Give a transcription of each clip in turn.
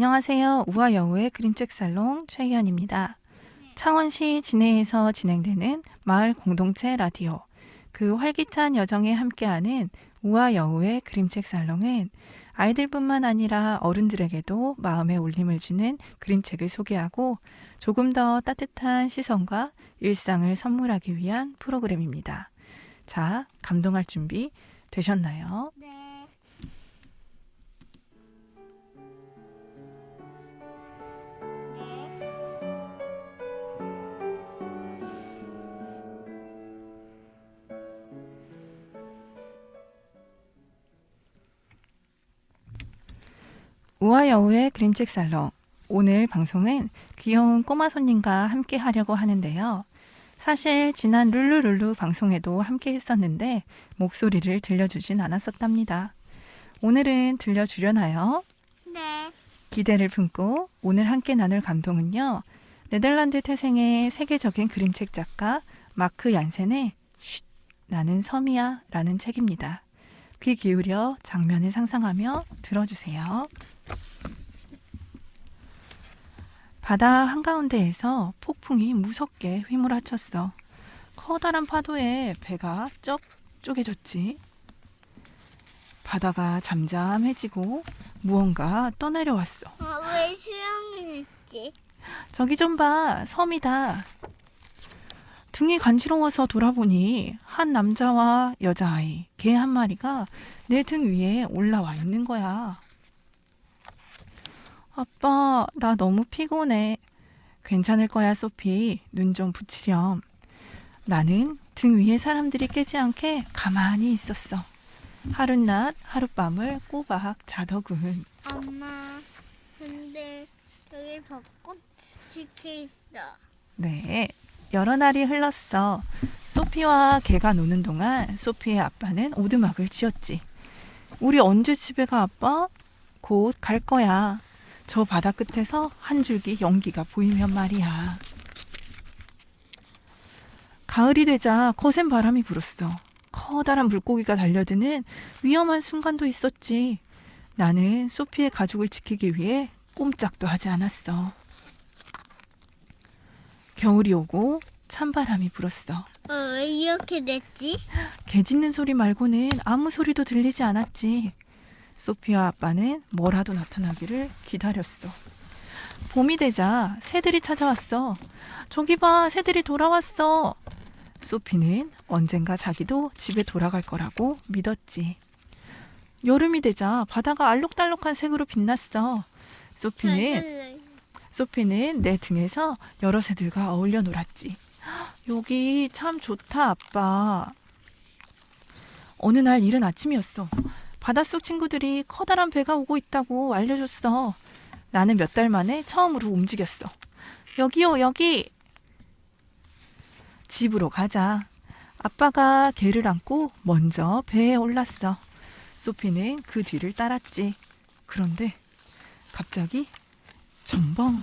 안녕하세요. 우아여우의 그림책 살롱 최희연입니다. 창원시 진해에서 진행되는 마을 공동체 라디오 그 활기찬 여정에 함께하는 우아여우의 그림책 살롱은 아이들뿐만 아니라 어른들에게도 마음의 울림을 주는 그림책을 소개하고 조금 더 따뜻한 시선과 일상을 선물하기 위한 프로그램입니다. 자, 감동할 준비 되셨나요? 네. 네. 우아여우의 그림책 살롱. 오늘 방송은 귀여운 꼬마 손님과 함께 하려고 하는데요. 사실 지난 룰루룰루 방송에도 함께 했었는데 목소리를 들려주진 않았었답니다. 오늘은 들려주려나요? 네. 기대를 품고 오늘 함께 나눌 감동은요. 네덜란드 태생의 세계적인 그림책 작가 마크 얀센의 쉿, 나는 섬이야 라는 책입니다. 귀 기울여 장면을 상상하며 들어주세요. 바다 한가운데에서 폭풍이 무섭게 휘몰아쳤어. 커다란 파도에 배가 쩍 쪼개졌지. 바다가 잠잠해지고 무언가 떠내려왔어. 아, 왜 수영을 했지? 저기 좀 봐, 섬이다. 등이 간지러워서 돌아보니 한 남자와 여자아이, 개 한 마리가 내 등 위에 올라와 있는 거야. 아빠, 나 너무 피곤해. 괜찮을 거야, 소피. 눈 좀 붙이렴. 나는 등 위에 사람들이 깨지 않게 가만히 있었어. 하룻낮 하룻밤을 꼬박 자더군. 엄마, 근데 여기 벚꽃 찍혀 있어. 네, 여러 날이 흘렀어. 소피와 개가 노는 동안 소피의 아빠는 오두막을 지었지. 우리 언제 집에 가, 아빠? 곧 갈 거야. 저 바다 끝에서 한 줄기 연기가 보이면 말이야. 가을이 되자 거센 바람이 불었어. 커다란 물고기가 달려드는 위험한 순간도 있었지. 나는 소피의 가족을 지키기 위해 꼼짝도 하지 않았어. 겨울이 오고 찬바람이 불었어. 어, 왜 이렇게 됐지? 개 짖는 소리 말고는 아무 소리도 들리지 않았지. 소피와 아빠는 뭐라도 나타나기를 기다렸어. 봄이 되자 새들이 찾아왔어. 저기 봐, 새들이 돌아왔어. 소피는 언젠가 자기도 집에 돌아갈 거라고 믿었지. 여름이 되자 바다가 알록달록한 색으로 빛났어. 소피는 소피는 내 등에서 여러 새들과 어울려 놀았지. 여기 참 좋다, 아빠. 어느 날 이른 아침이었어. 바닷속 친구들이 커다란 배가 오고 있다고 알려줬어. 나는 몇 달 만에 처음으로 움직였어. 여기요, 여기! 집으로 가자. 아빠가 개를 안고 먼저 배에 올랐어. 소피는 그 뒤를 따랐지. 그런데 갑자기 전벙.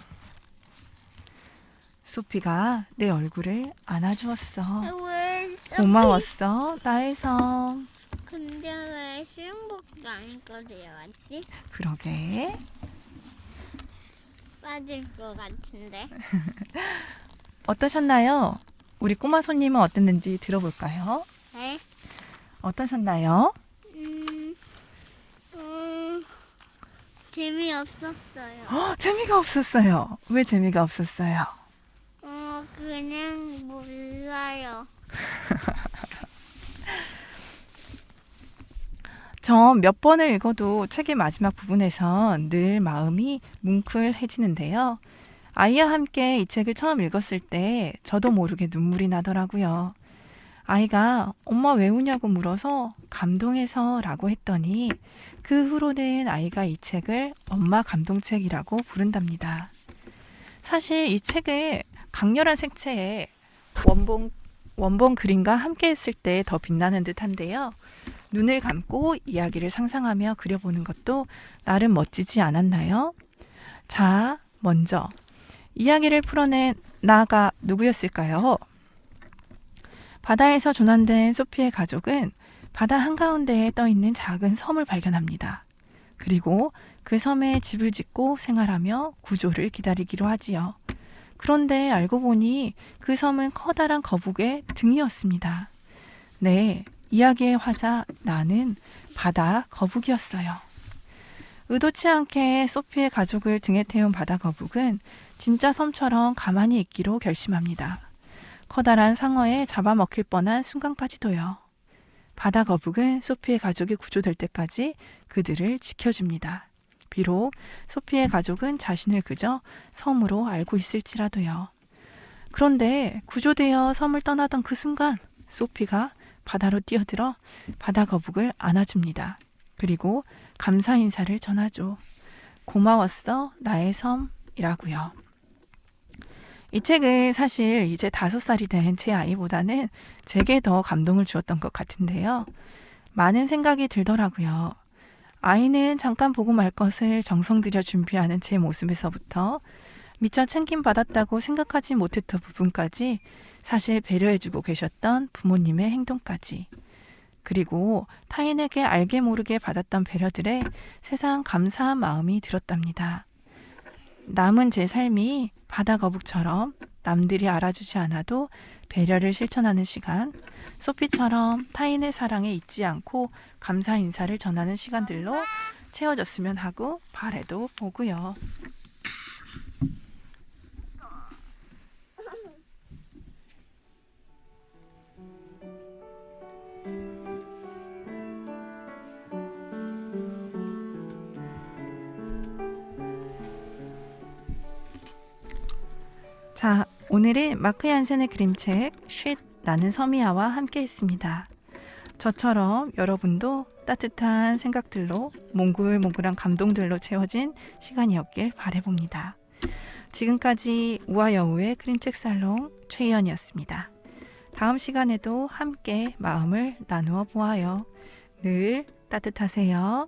소피가 내 얼굴을 안아주었어. 왜 고마웠어, 나의 섬. 근데 왜 수영복도 안 입고 들어왔지? 그러게. 빠질 것 같은데. 어떠셨나요? 우리 꼬마 손님은 어땠는지 들어볼까요? 네? 어떠셨나요? 음, 음, 재미없었어요. 헉, 재미가 없었어요. 왜 재미가 없었어요? 어, 그냥 몰라요. 저몇 번을 읽어도 책의 마지막 부분에선 늘 마음이 뭉클해지는데요. 아이와 함께 이 책을 처음 읽었을 때 저도 모르게 눈물이 나더라고요. 아이가 엄마 왜 우냐고 물어서 감동해서 라고 했더니 그 후로는 아이가 이 책을 엄마 감동책이라고 부른답니다. 사실 이 책은 강렬한 색채에 원본, 원본 그림과 함께 했을 때 더 빛나는 듯 한데요. 눈을 감고 이야기를 상상하며 그려보는 것도 나름 멋지지 않았나요? 자, 먼저 이야기를 풀어낸 나가 누구였을까요? 바다에서 조난된 소피의 가족은 바다 한가운데에 떠 있는 작은 섬을 발견합니다. 그리고 그 섬에 집을 짓고 생활하며 구조를 기다리기로 하지요. 그런데 알고 보니 그 섬은 커다란 거북의 등이었습니다. 네, 이야기의 화자 나는 바다 거북이었어요. 의도치 않게 소피의 가족을 등에 태운 바다 거북은 진짜 섬처럼 가만히 있기로 결심합니다. 커다란 상어에 잡아먹힐 뻔한 순간까지도요. 바다 거북은 소피의 가족이 구조될 때까지 그들을 지켜줍니다. 비록 소피의 가족은 자신을 그저 섬으로 알고 있을지라도요. 그런데 구조되어 섬을 떠나던 그 순간 소피가 바다로 뛰어들어 바다 거북을 안아줍니다. 그리고 감사 인사를 전하죠. 고마웠어, 나의 섬이라고요. 이 책은 사실 이제 다섯 살이 된 제 아이보다는 제게 더 감동을 주었던 것 같은데요. 많은 생각이 들더라고요. 아이는 잠깐 보고 말 것을 정성 들여 준비하는 제 모습에서부터 미처 챙김 받았다고 생각하지 못했던 부분까지 사실 배려해주고 계셨던 부모님의 행동까지 그리고 타인에게 알게 모르게 받았던 배려들에 세상 감사한 마음이 들었답니다. 남은 제 삶이 바다 거북처럼 남들이 알아주지 않아도 배려를 실천하는 시간, 소피처럼 타인의 사랑에 잊지 않고 감사 인사를 전하는 시간들로 채워졌으면 하고 바래도 보고요. 자, 오늘은 마크 얀센의 그림책 쉿 나는 서미아와 함께 했습니다. 저처럼 여러분도 따뜻한 생각들로 몽글몽글한 감동들로 채워진 시간이었길 바래봅니다. 지금까지 우아여우의 그림책 살롱 최희연이었습니다. 다음 시간에도 함께 마음을 나누어 보아요. 늘 따뜻하세요.